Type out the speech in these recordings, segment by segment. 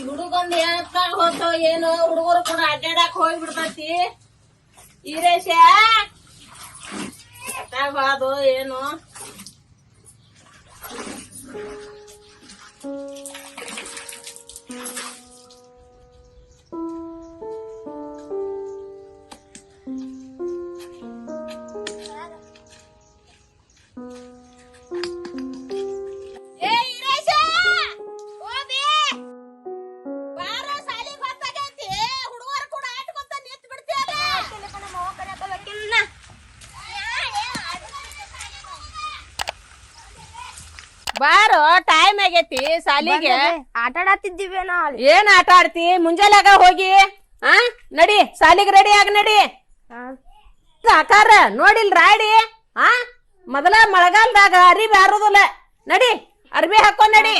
ಹುಡುಗೊಂದ್ ಏನಕ್ಕ ಹೋಗ್ತಾವ ಏನು ಹುಡುಗರು ಕೂಡ ಅಡ್ಡಾಡಕ್ ಹೋಗಿ ಬಿಡ್ತೈತಿ ಈರೇಶ ಏನು? ಆಗೈತಿ ಸಾಲಿಗೆ ಆಟ ಏನು ಅಲ್ಲಿ. ಏನ್ ಆಟ ಆಡ್ತಿ? ಮುಂಜಾನೆ ಹೋಗಿ ಆ? ನಡಿ ಸಾಲಿಗೆ ರೆಡಿ ಆಗ ನಡಿ. ಆಕಾರ ನೋಡಿಲ್ ರಾಡಿ ಆ? ಮೊದಲ ಮಳೆಗಾಲದಾಗ ಅರಿಬಿ ಹಾರೋದಲ್ಲ ನಡಿ ಅರ್ಬಿ ಹಾಕೋ ನಡಿ.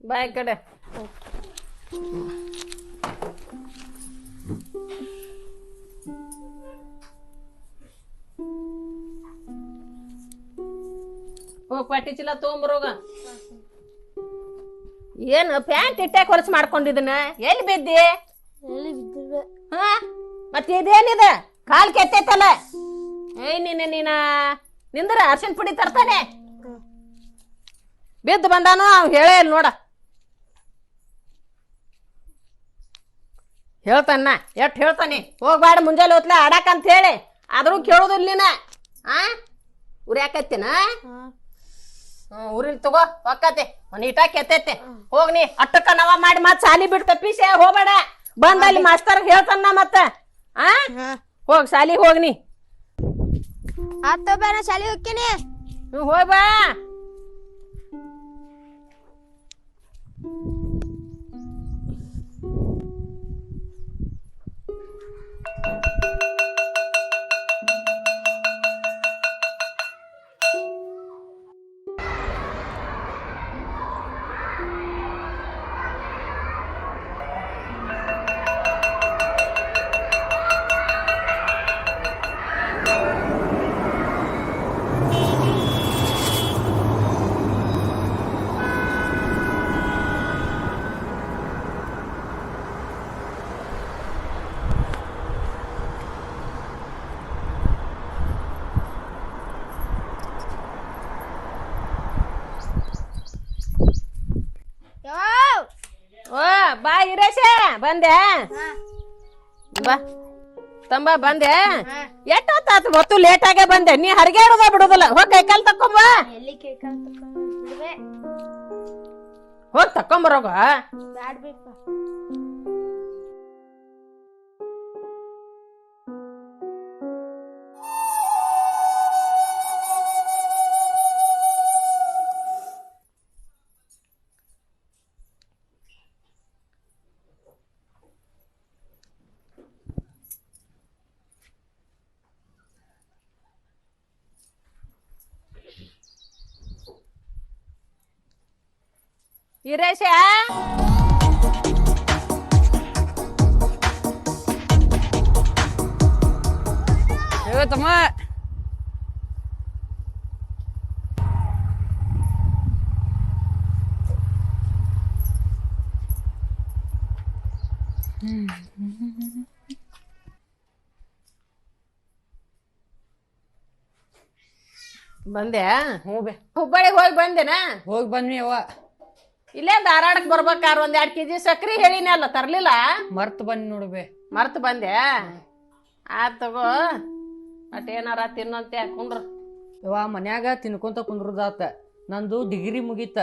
ಬಾಯ್ ಕಡೆ. ಹೋಗ್ ಪಟ್ಟಿ ಚೀಲ ತಗೊಂಬರೋಗ ಏನು ಪ್ಯಾಂಟ್ ಇಟ್ಟೆ ಹೊಲಸು ಮಾಡ್ಕೊಂಡಿದ್ನ? ಎಲ್ಲಿ ಬಿದ್ದಿ? ಎಲ್ಲಿ ಬಿದ್ದಿವೆ ಹಾ? ಮತ್ತೆ ಇದೇನಿದೆ ಕಾಲ್ ಕೆತ್ತೈತಲ್ಲ ಏಯ್ ನಿನ್ನ ನೀನ? ನಿಂದ್ರ ಅರ್ಶಿನ ಪುಡಿ ತರ್ತಾನೆ. ಬಿದ್ದು ಬಂದಾನು ಅವ್ ಹೇಳೇ ಇಲ್ಲ ನೋಡ. ಹೇಳ್ತಾನ ಎಟ್ ಹೇಳ್ತಾನೆ? ಹೋಗ್ಬೇಡ ಮುಂಜಾನೆ ಹೋತ್ಲ ಆಡಾಕಂತ ಹೇಳಿ. ಆದರೂ ಕೇಳೋದಿಲ್ಲ ನೀನ. ಆ? ಉರ್ಯಾಕತ್ತೀನ ಹ್ಮ್ ಊರಿಲ್ ತಗೋ ಹೊಕ್ಕತೆ ನೀಟಾಗಿ ಕೆತ್ತೈತೆ ಹೋಗ್ ನೀ ಅಟ್ಟಕ್ಕ ನವ ಮಾಡಿ ಮತ್ ಸಾಲಿ ಬಿಡ್ತ. ಪೀಸೆ ಹೋಗ್ಬೇಡ. ಬಂದ ಅಲ್ಲಿ ಮಾಸ್ತರ್ ಹೇಳ್ತಾನ ಮತ್ತ. ಆ? ಹೋಗ್ ಸಾಲಿಗ್ ಹೋಗ್ ನೀ. ಆತ ಬೇಡ ಶಾಲಿ ಹೋಗ್ತೀನಿ. ಹ್ಮ್ ಬಾ ತಂಬ ಬಂದೆ. ಎಟ್ ಹೊತ್ತಾತು ಗೊತ್ತು ಲೇಟ್ ಆಗೇ ಬಂದೆ. ನೀ ಹರಿಗಾಡೋದ ಬಿಡುದಿಲ್ಲ. ಹೋಗ್ ಕೈಕಾಲ್ ತಕೊಂಬ ಎಲ್ಲಿ ಹೋಗ್ ತಕೊಂಬರೋಗ ಬ್ಯಾಡ್ ಇರೇಶ ತಮ್ಮ. ಬಂದೆ? ಹ್ಞೂ ಬೇ ಹುಬ್ಬಳ್ಳಿಗೆ ಹೋಗಿ ಬಂದೆನಾ? ಹೋಗಿ ಬಂದ್ವಿ ಅವ್ವ. ಇಲ್ಲೇ ಧಾರಾಡಕ್ ಬರ್ಬೇಕಾರ ಒಂದ್ ಎರಡ್ ಕೆಜಿ ಸಕ್ರಿ ಹೇಳಿನಲ್ಲ ತರ್ಲಿಲ್ಲ? ಮರ್ತ್ ಬಂದ್ ನೋಡು ಬೇ. ಮರ್ತ್ ಬಂದೆ? ಆತ್ ತಗೋ. ಅಟ್ ಏನಾರ ತಿನ್ನಂತೆ ಕುಂದ್ರ ಯವ್ವ ಮನ್ಯಾಗ ತಿನ್ಕೊಂತ ಕುಂದ್ರದಾತ. ನಂದು ಡಿಗ್ರಿ ಮುಗೀತ.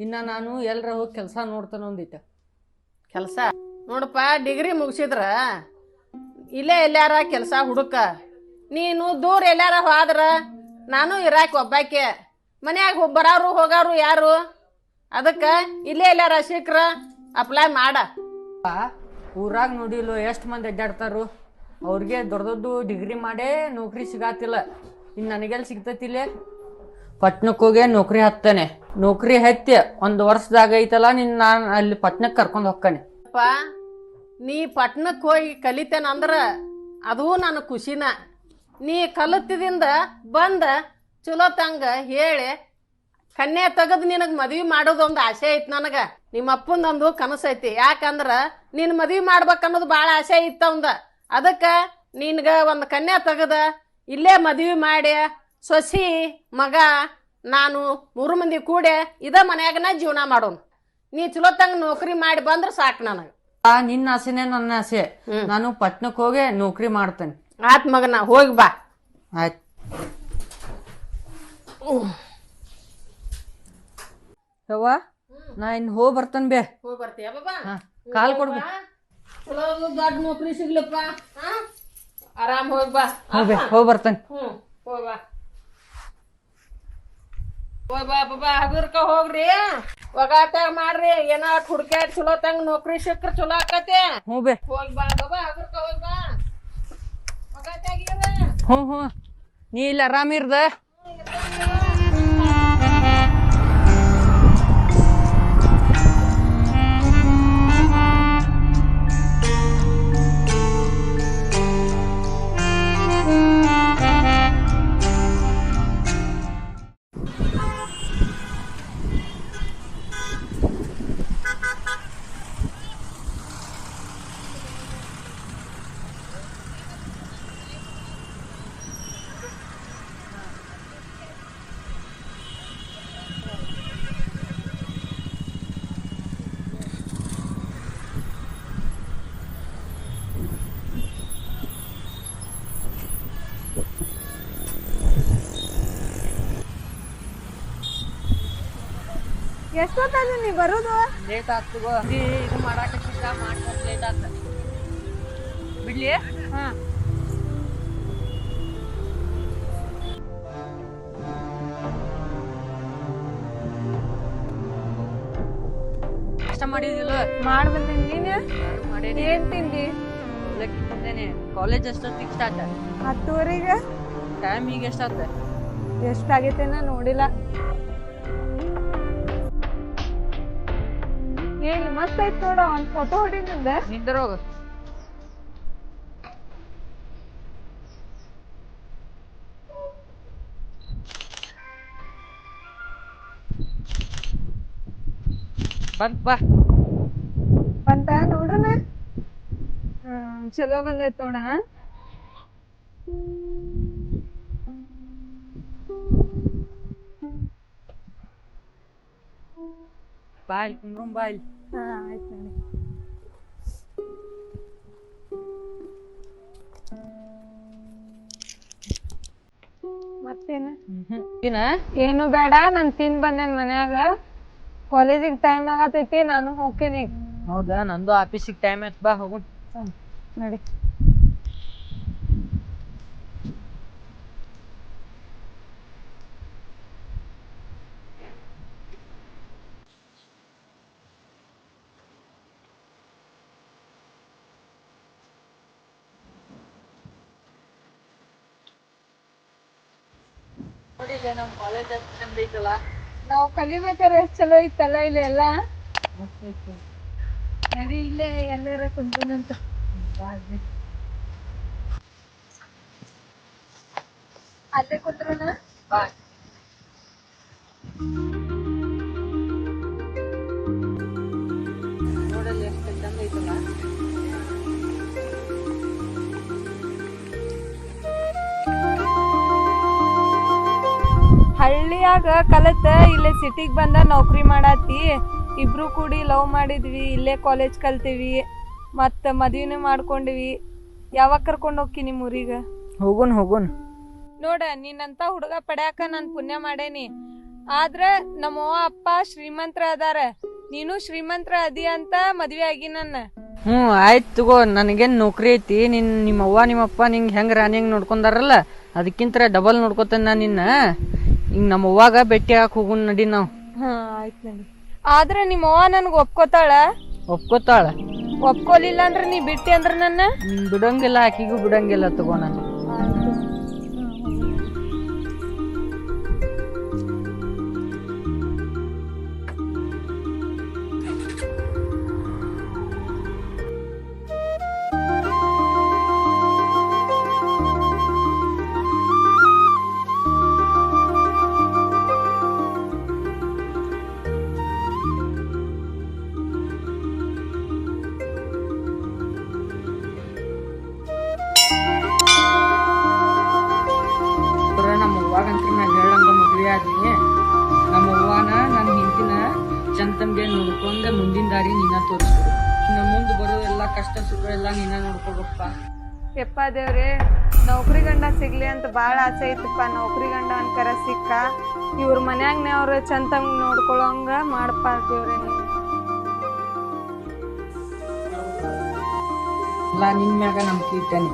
ಇನ್ನ ನಾನು ಎಲ್ರ ಹೋಗಿ ಕೆಲಸ ನೋಡ್ತಾನ ಒಂದಿತ್ತ ಕೆಲಸ? ನೋಡಪ್ಪ ಡಿಗ್ರಿ ಮುಗಿಸಿದ್ರ ಇಲ್ಲೇ ಎಲ್ಲಾರ ಕೆಲಸ ಹುಡುಕ. ನೀನು ದೂರ ಎಲ್ಲಾರ ಹೋದ್ರ ನಾನು ಇರಾಕ ಒಬ್ಬಾಕೆ. ಮನ್ಯಾಗ ಬರೋರು ಹೋಗಾರು ಯಾರು? ಅದಕ್ಕ ಇಲ್ಲೇ ಇಲ್ಲ ರಶಿಕ್ರ ಅಪ್ಲೈ ಮಾಡ. ಊರಾಗ ನೋಡಿಲ್ಲ ಎಷ್ಟು ಮಂದಿ ಅಡ್ಡಾಡ್ತಾರು. ಅವ್ರಿಗೆ ದೊಡ್ಡ ದೊಡ್ಡ ಡಿಗ್ರಿ ಮಾಡೇ ನೌಕರಿ ಸಿಗಾತಿಲ್ಲ. ಇನ್ನು ನನಗೆಲ್ಲಿ ಸಿಗ್ತತಿಲ್ಲ ಪಟ್ನಕ್ಕೆ ಹೋಗಿ ನೌಕರಿ ಹತ್ತಾನೆ. ನೌಕರಿ ಹತ್ತಿ ಒಂದು ವರ್ಷದಾಗ ಐತಲ್ಲ ನಿನ್ನ ನಾನು ಅಲ್ಲಿ ಪಟ್ನಕ್ಕೆ ಕರ್ಕೊಂಡು ಹೋಗ್ತಾನೆ ಅಪ್ಪ ನೀ ಪಟ್ನಕ್ಕೆ ಹೋಗಿ ಕಲಿತೇನಂದ್ರೆ ಅದು ನನ್ನ ಖುಷಿನ. ನೀ ಕಲಿತಿದಿಂದ ಬಂದ ಚಲೋ ತಂಗ ಹೇಳಿ ಕನ್ಯಾ ತೆಗದ್ ನಿನಗ್ ಮದ್ವಿ ಮಾಡೋದೊಂದು ಆಸೆ ಐತಿ ನನಗ. ನಿಮ್ಮ ಅಪ್ಪಂದೊಂದು ಕನಸು ಐತಿ. ಯಾಕಂದ್ರ ನೀನ್ ಮದ್ವಿ ಮಾಡ್ಬೇಕನ್ನೋದು ಬಾಳ ಆಸೆ ಇತ್ತ ಅವಂದ. ಅದಕ್ಕ ನಿನ್ಗ ಒಂದು ಕನ್ಯಾ ತೆಗದ ಇಲ್ಲೇ ಮದ್ವಿ ಮಾಡಿ ಸೊಸಿ ಮಗ ನಾನು ಮೂರು ಮಂದಿ ಕೂಡೆ ಇದ ಮನ್ಯಾಗನ ಜೀವನ ಮಾಡೋನು. ನೀ ಚಲೋತ್ತಂಗ ನೌಕರಿ ಮಾಡಿ ಬಂದ್ರ ಸಾಕು ನನಗ. ಆ ನಿನ್ನ ಆಸೆನೇ ನನ್ನ ಆಸೆ. ನಾನು ಪಟ್ನಕ್ಕೆ ಹೋಗಿ ನೌಕರಿ ಮಾಡ್ತೇನೆ. ಆತ್ ಮಗನ ಹೋಗಿ ಬಾ. ಆಯ್ತು. ಯವ್ವ? ನಾ ಇನ್ ಹೋಗಿ ಬರ್ತೇನೆ ಬೇ. ಹೋಗಿ ಬರ್ತೀಯ ಬಾಬಾ ಕಾಲ್ ಕೊಡ್ಬೇ. ಚಲೋ ದೊಡ್ಡ ನೌಕರಿ ಸಿಗ್ಲಪ್ಪ. ಆ? ಆರಾಮ್ ಹೋಗ್ ಬಾ. ಹೋಗಿ ಹೋಗಿ ಬರ್ತೇನೆ. ಹ್ಮ್ ಹೋಗ್ ಬಾ. ಹೋಗ್ ಬಾ ಬಾಬಾ ಹಗರ್ಕ ಹೋಗ್ರಿ. ಒಗಾಟ್ಯಾಗ ಮಾಡ್ರಿ. ಏನ ಹುಡ್ಕ್ಯಾಡ್ ಚಲೋ ತಂಗ ನೌಕರಿ ಸಿಕ್ಕ್ರ ಚಲೋ ಆಕತಿ. ಹ್ಞೂ ಬೇ. ಹೋಗ್ ಬಾ ಬಾಬಾ ಹಗುರ್ಕ ಹೋಗ್ ಬಾ. ಒಗಾಟ್ಯಾಗ ಇರ. ಹ್ಞೂ ಹ್ಞೂ. ನೀ ಇಲ್ಲಿ ಆರಾಮಿರ್ದ ಎಷ್ಟೊತ್ತಾಗ ನೀ ಬರೋದು? ಲೇಟ್ ಆಗ್ತಗೋ ಇದು ಮಾಡಾಕತ್ತಿದ್ದ ಮಾಡ್ಕೊಂಡು ಲೇಟ್ ಆಗ್ತ ಬಿಡ್ಲಿ? ಹಾ. ಕಷ್ಟ ಮಾಡಿದಿಲ್ಲ ಮಾಡ್ ಬಂದೀನಿ ನೀನು? ಮಾಡಿ ಏನ್ ತಿಂದಿ? ತಿಂದೇನೆ ಕಾಲೇಜ್ ಅಷ್ಟೊತ್ತಿಗೆ ಸ್ಟಾರ್ಟ್ ಹತ್ತುವರೆಗೆ? ಟೈಮ್ ಈಗ ಎಷ್ಟಾತ ಎಷ್ಟಾಗೈತೇನ ನೋಡಿಲ್ಲ. ಏನ್ ಮಸ್ತ್ ಐತ್ ನೋಡ ಒಂದ್ ಫೋಟೋ ಹೊಡಿನಿಂದ ನಿಂದ್ರೋಗ ಬಂತ್ ಬಾ. ಬಂತ ಹ್ಮ್ ಚಲೋ ಬಂದೈತ್ ನೋಡ ಬಾಯ್. ಕುಂದ್ರಂ ಬಾಯ್. ಹಾ ಆಯ್ತು ನೋಡಿ. ಮತ್ತೇನ? ಏನ ಏನು ಬೇಡ ನಾನ್ ತಿಂದ್ ಬಂದೇನ್ ಮನ್ಯಾಗ. ಕಾಲೇಜಿಗೆ ಟೈಮ್ ಆಗತೈತಿ ನಾನು ಹೋಗ್ತೀನಿ. ಹೌದಾ ನಂದು ಆಫೀಸಿಗೆ ಟೈಮ್ ಆಯ್ತು ಬಾ ಹೋಗು. ನಡಿ. ನಾವ್ ಕಲಿಬೇಕಾದ್ರೆ ಚಲೋ ಇತ್ತಲ್ಲ ಇಲ್ಲಿ ಎಲ್ಲ ನಡಿ ಇಲ್ಲೇ ಎಲ್ಲಾರ ಕುಂತನಂತ ಅಲ್ಲೇ ಕುಂತ್ರೋಣ ನೋಡಲ್ಲಿ ಚಂದ ಐತಲ್ಲ ಹಳ್ಳಿಯಾಗ ಕಲತ, ಇಲ್ಲೇ ಸಿಟಿಗೆ ಬಂದ ನೌಕರಿ ಮಾಡಾತಿ. ಇಬ್ರು ಕೂಡಿ ಲವ್ ಮಾಡಿದ್ವಿ, ಇಲ್ಲೇ ಕಾಲೇಜ್ ಕಲ್ತೀವಿ. ಮತ್ತ ಮದ್ವಿನ ಮಾಡ್ಕೊಂಡಿವಿ. ಯಾವಾಗ ಕರ್ಕೊಂಡ್ ಹೋಗ್ಕಿ ನಿಮ್ ಊರಿಗ? ಹೋಗೋಣ ಹೋಗೋಣ ನೋಡ ನೀನಂತ ಹುಡುಗ ಪಡ್ಯಾಕ ನಾನ್ ಪುಣ್ಯ ಮಾಡೇನಿ. ಆದ್ರ ನಮ್ಮವ್ವ ಅಪ್ಪ ಶ್ರೀಮಂತ್ರ ಅದಾರ ನೀನು ಶ್ರೀಮಂತ್ರ ಅದಿ ಅಂತ ಮದ್ವೆ ಆಗಿ ನನ್ನ. ಹ್ಞೂ ಆಯ್ತು ತಗೋ. ನನಗೇನು ನೌಕರಿ ಐತಿ. ನಿನ್ ನಿಮ್ಮವ್ವ ನಿಮ್ಮಪ್ಪ ನಿಂಗೆ ಹೆಂಗೆ ರಾಣಿಯಂಗೆ ನೋಡ್ಕೊಂಡಾರಲ್ಲ? ಅದಕ್ಕಿಂತ ಡಬಲ್ ನೋಡ್ಕೊತೇನೆ ನಾ ನಿನ್ನ. ಹಿಂಗೆ ನಮ್ಮ ಅವ್ವಾಗ ಭೇಟಿ ಹಾಕಿ ಹೋಗುನ್ ನಡಿ ನಾವು. ಹಾ ಆಯ್ತು ನಡಿ. ಆದ್ರ ನಿಮ್ಮವ್ವ ನನ್ಗ ಒಪ್ಕೋತಾಳ? ಒಪ್ಕೋತಾಳ. ಒಪ್ಕೊಲಿಲ್ಲ ಅಂದ್ರೆ ನೀ ಬಿಟ್ಟಿ ಅಂದ್ರೆ ನನ್ನ? ನಿನ್ ಬಿಡಂಗಿಲ್ಲ ಆಕಿಗೂ ಬಿಡಂಗಿಲ್ಲ ತಗೋ ನಾನು. ಕಷ್ಟ ಸುಖ ಎಲ್ಲ ನೀನ ನೋಡ್ಕೋಬೇಕಪ್ಪ ಯಪ್ಪ ದೇವ್ರೆ ನೌಕರಿ ಗಂಡ ಸಿಗ್ಲಿ ಅಂತ ಬಹಳ ಆಸೆ ಐತಪ್ಪ. ನೌಕರಿ ಗಂಡ ಅನ್ಕರ ಸಿಕ್ಕ ಇವ್ರ ಮನ್ಯಾಗ ಮನ್ಯಾಗ್ನವ್ರ ಚಂದಂಗ್ ನೋಡ್ಕೊಳಂಗ ಮಾಡಪ್ಪ ದೇವ್ರೆ ನೀನು. ಎಲ್ಲ ನಿನ್ ಮ್ಯಾಗ ನಂಬಿಕೆ ಇಟ್ಟೇನಿ.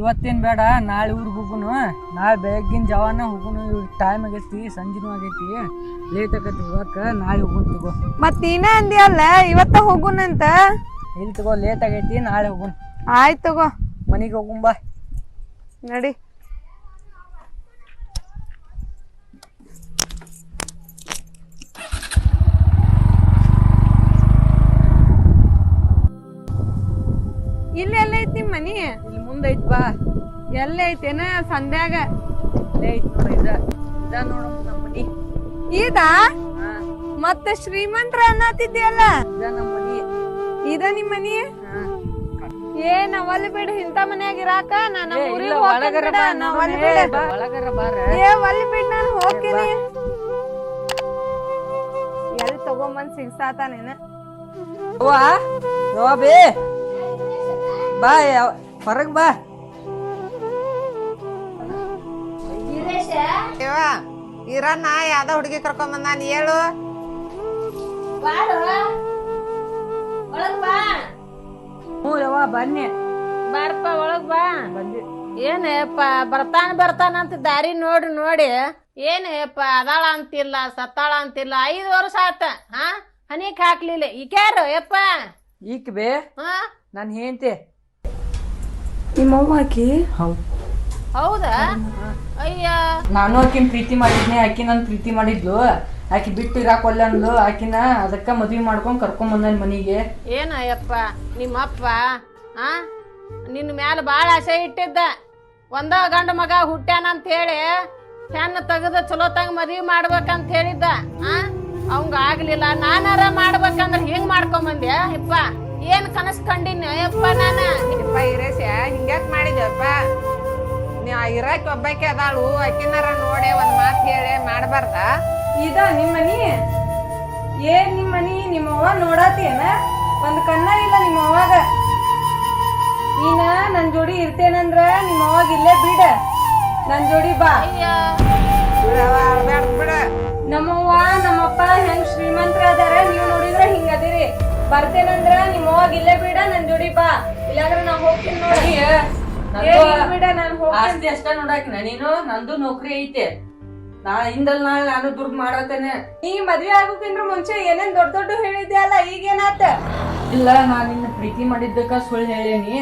ಇವತ್ತೇನ್ ಬೇಡ ನಾಳೆ ಊರಿಗೆ ಹೋಗುನು. ನಾಳೆ ಬೆಳಗ್ಗಿನ ಜವಾನ ಹೋಗುನು. ಟೈಮ್ ಆಗೈತಿ ಸಂಜೆನೂ ಆಗೈತಿ. ಲೇಟ್ ಆಗೈತಿ ಹೋಗಕ್ಕ ನಾಳೆ ಹೋಗುನ್ ತಗೋ. ಮತ್ ನೀನ ಅಂದಿಯಲ್ಲ ಇವತ್ತ ಹೋಗುನಂತ ಇಲ್ಲಿ ತಗೋ ಲೇಟ್ ಆಗೈತಿ ನಾಳೆ ಹೋಗುನ್. ಆಯ್ತು ತಗೋ. ಮನೆಗೆ ಹೋಗುಂಬ ನಡಿ. ಇಲ್ಲಿ ಎಲ್ಲ ಐತಿ ಮನಿ? ಇಲ್ಲಿ ಮುಂದೆ ಐತ್ ಬಾ. ಎಲ್ಲ ಐತೇನ ಸಂಧ್ಯಾಗ? ಐತ್ ನೋಡ ಇದ ಇದ ನೋಡ ನಮ್ಮ ಮನಿ. ಇದಾ? ಮತ್ತೆ ಶ್ರೀಮಂತ್ರ ಅನ್ನತಿದ್ಯಲ್ಲ? ಇದ ನಮ್ಮ ಮನಿ. ಇದ ನಿಮ್ ಮನಿ? ಏನ ಅವಲ್ ಬಿಡು ಇಂತ ಮನ್ಯಾಗ ಇರಾಕ. ನಾನು ಊರಿಗೆ ಒಳಗರ ಬಾ. ಏ, ಬಾ, ಒಳಗರ ಬಾರ ಏ ಒಲ್ ಬಿಡ್ ನಾನು ಹೋಗ್ತೀನಿ. ಎಲ್ಲಿ ತಗೊಂಬಂದ್ ಸಿಗ್ಸಾತಾನೇನ? ಬೇ. ಬಾ ಹೊರಗ್ ಬಾ. ಇವ ಇರಣ್ಣ ಯಾವ್ದೋ ಹುಡುಗಿ ಕರ್ಕೊಂಡ್ ಬಂದಾನ ಹೇಳು. ಹ್ಞೂ ಯವ್ವ ಬನ್ನಿ. ಬಾರಪ್ಪ ಒಳಗ್ ಬಾ. ಬಂದಿ. ಏನಪ್ಪ ಬರ್ತಾನ ಬರ್ತಾನ ಅಂತ ದಾರಿ ನೋಡಿ ನೋಡಿ. ಏನಪ್ಪ ಅದಾಳ ಅಂತಿಲ್ಲ ಸತ್ತಾಳ ಅಂತಿಲ್ಲ ಐದು ವರ್ಷ ಆತ ಹಾ? ಹನಿಕ್ ಹಾಕ್ಲಿಲ್ಲ. ಈಕ್ಯಾರು ಯಪ್ಪ ಈಕ್ ಬೇ ಹಾ? ನಾನು ಹೇಳ್ತೆ ನಿಮ್ಮವ್ವ ಆಕಿ ಹೌದು? ಹೌದಾ ಅಯ್ಯ. ನಾನು ಆಕಿನ ಪ್ರೀತಿ ಮಾಡಿದ್ನಿ ಆಕಿ ನನ್ ಪ್ರೀತಿ ಮಾಡಿದ್ಲು. ಆಕಿ ಬಿಟ್ಟು ಇರಾಕೊಲ್ಲ ಅಂದ್ಲು ಆಕಿನ ಅದಕ್ಕ ಮದ್ವಿ ಮಾಡ್ಕೊಂಡ್ ಕರ್ಕೊಂಡ್ ಬಂದನ್ ಮನಿಗೆ. ಏನ ಅಯ್ಯಪ್ಪ ನಿಮ್ಮಪ್ಪ ಆ? ನಿನ್ನ ಮ್ಯಾಲ ಭಾಳ ಆಸೆ ಇಟ್ಟಿದ್ದ. ಒಂದ ಗಂಡ ಮಗ ಹುಟ್ಟ್ಯಾನ ಅಂತ ಹೇಳಿ ಹೆಣ್ಣ ತೆಗೆದು ಚಲೋ ತಂಗ ಮದ್ವಿ ಮಾಡ್ಬೇಕಂತ ಹೇಳಿದ್ದ. ಆ? ಅವಂಗ ಆಗ್ಲಿಲ್ಲ. ನಾನಾರ ಮಾಡ್ಬೇಕಂದ್ರ ಹಿಂಗ್ ಮಾಡ್ಕೊಂಬಂದ್ಯ ಯಪ್ಪ? ಏನ್ ಕನಸ್ ಕಂಡಿನ ಯಪ್ಪ ನಾನು? ಯಪ್ಪ ಇರೇಶ ಹಿಂಗ್ಯಾಕ್ ಮಾಡಿದ್ಯಪ್ಪ? ನೀ ಇರಾಕಿ ಒಬ್ಬಾಕಿ ಅದಾಳು ಅಕ್ಕಿನಾರ ನೋಡಿ ಒಂದ್ ಮಾತು ಹೇಳಿ ಮಾಡಬಾರ್ದ? ಇದ ನಿಮ್ಮ ಮನಿ? ಏನ್ ನಿಮ್ಮ ಮನಿ? ನಿಮ್ಮವ್ವ ನೋಡಾತೇನ ಒಂದ್ ಕಣ್ಣ ಇಲ್ಲ ನಿಮ್ಮ ಅವಾಗ ನೀನ ನನ್ ಜೋಡಿ ಇರ್ತೇನಂದ್ರ ನಿಮ್ಮವ್ವಾಗ ಇಲ್ಲೇ ಬಿಡ. ನನ್ ಜೋಡಿ ಬಾ. ಬಿಡ. ನಮ್ಮವ್ವ ನಮ್ಮಪ್ಪ ಹೆಂಗ್ ಶ್ರೀಮಂತರ ಅದಾರ ನೀವ್ ನೋಡಿದ್ರ ಹಿಂಗ ಅದಿರಿ ನಿಮ್ಮ ಅವಾಗ ಇಲ್ಲೇ ಬಿಡ ನನ್ ಜೋಡಿ ಬಾ. ಇಲ್ಲಾಂದ್ರ ನಾ ಹೋಗ್ತೀನಿ ನೋಡಿ. ಏ, ಇಲ್ಲ ಬಿಡ ನಾನ್ ಹೋಗ್ತೀನಿ. ಆಸ್ತಿ ಅಷ್ಟ ನೋಡಾಕಿನ. ನೀನು ನಂದು ನೌಕರಿ ಐತೆ. ನಾ ಹಿಂದಲ್ ನಾಳೆ ನಾನು ದುಡ್ಡು ಮಾಡತ್ತೇನೆ. ನೀ ಮದ್ವೆ ಆಗೋಕಿಂದ್ರ ಮುಂಚೆ ಏನೇನ್ ದೊಡ್ಡ ದೊಡ್ಡ ಈಗ ಏನಾತ ಇಲ್ಲ ನಾ ನಿನ್ನ ಪ್ರೀತಿ ಮಾಡಿದ್ದಕ್ಕ ಸುಳ್ಳು ಹೇಳೇನಿ.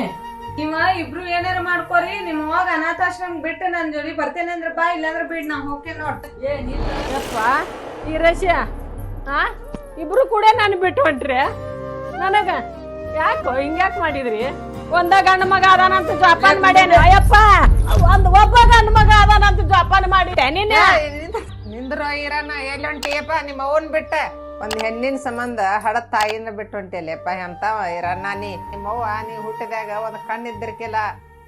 ನಿಮ್ಮ ಇಬ್ರು ಏನಾರ ಮಾಡ್ಕೋರಿ ನಿಮ್ಮ ಅವಾಗ ಅನಾಥಾಶ್ರಮ ಬಿಟ್ಟು ನನ್ ಜೋಡಿ ಬರ್ತೇನೆ ಅಂದ್ರ ಬಾ ಇಲ್ಲಾಂದ್ರ ಬಿಡ್ ನಾ ಹೋಗ್ತೇನೆ ನೋಡ್. ಯಪ್ಪ ಈ ರಶ್ಯ ಆ? ಇಬ್ರು ಕೂಡ ನಾನು ಬಿಟ್ಟು ಹೊಂಟ್ರಿ? ನನಗ. ಯಾಕೋ ಹಿಂಗ್ಯಾಕ್ ಮಾಡಿದ್ರಿ? ಒಂದ ಗಂಡ ಮಗ ಅದಾನಂತ ಜೋಪಾನ ಮಾಡ್ಯಾನ. ಅಯ್ಯಪ್ಪ, ಒಂದ್ ಒಬ್ಬ ಗಂಡ ಮಗ ಅದಾನಂತ ಜೋಪಾನ ಮಾಡಿದೆ ನಿನ್ನ? ನಿಂದ್ರ ಇರನ ಎಲ್ಲಿ ಹೊಂಟಿಯಪ್ಪ? ನಿಮ್ಮ ಅವನ್ ಬಿಟ್ಟ. ಒಂದ್ ಹೆಣ್ಣಿನ ಸಂಬಂಧ ಹಡ ತಾಯಿನ ಬಿಟ್ಟು ಹೊಂಟಿಯಲ್ಲಪ್ಪ ಎಂತ ಇರಣ್ಣ ನೀ? ನಿಮ್ಮವ್ವ ನೀ ಹುಟ್ಟಿದಾಗ ಒಂದ್ ಕಣ್ಣು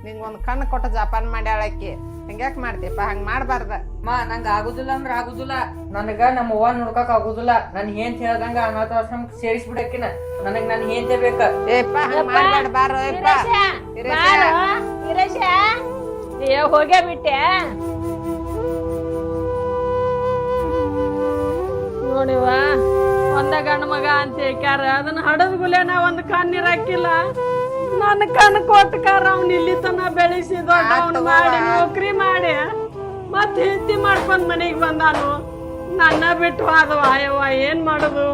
ಇದ್ದಿರ್ಕಿಲ್ಲ ಒಂದು ಕಣ್ಣು ಕೊಟ್ಟು ಜಪಾನ್ ಮಾಡ್ಯಾಳಕ್ಕಿ ಹಿಂಗ್ಯಾಕ್ ಮಾಡ್ತೀಯಪ್ಪ? ಹಂಗ್ ಮಾಡಬಾರ್ದ. ಮಾ ನಂಗೆ ಆಗುದಿಲ್ಲ ಅಂದ್ರ ಆಗುದಿಲ್ಲ. ನನಗ ನಮ್ಮ ಅವ್ವ ನೋಡ್ಕಕ್ ಆಗುದಿಲ್ಲ. ನನ್ ಏನ್ ಹೇಳ್ದಂಗ ಅನಾಥಾಶ್ರಮಕ್ಕೆ ಸೇರಿಸ್ಬಿಡಕಿನ ನನಗ್ ನನ್ ಏನ್ತೆ ಬೇಕ. ಏಪ್ಪ ಹಂಗ್ ಮಾಡ್ಬೇಡ ಬಾರೋ ಯಪ್ಪ ಇರಶ ಏ ಹೋಗೇ ಬಿಟ್ಟೆ. ನೋಡಿವಾ ಒಂದ ಗಂಡ ಮಗ ಅಂತ ಹೇಳ್ಕ್ಯಾರ. ಅದನ್ನ ಹಡದ್ ಗುಲೇನ ಒಂದ್ ಕಣ್ಣೀರ್ ಹಾಕಿಲ್ಲ. ನನ್ನ ಕಣ್ಣು ಕೊಟ್ಟಕಾರ ಅವ್ನ ಇಲ್ಲಿ ತನ ಬೆಳೆಸಿ ದೊಡ್ಡವನ್ ಮಾಡಿ ನೌಕರಿ ಮಾಡಿ. ಮತ್ತೆ ಹೆಂಡತಿ ಮಾಡ್ಕೊಂಡ್ ಮನೆಗೆ ಬಂದಾನು. ನನ್ನ ಬಿಟ್ಟು ಅದು ಅಯ್ಯವ್ವ ಏನ್ ಮಾಡೋದು?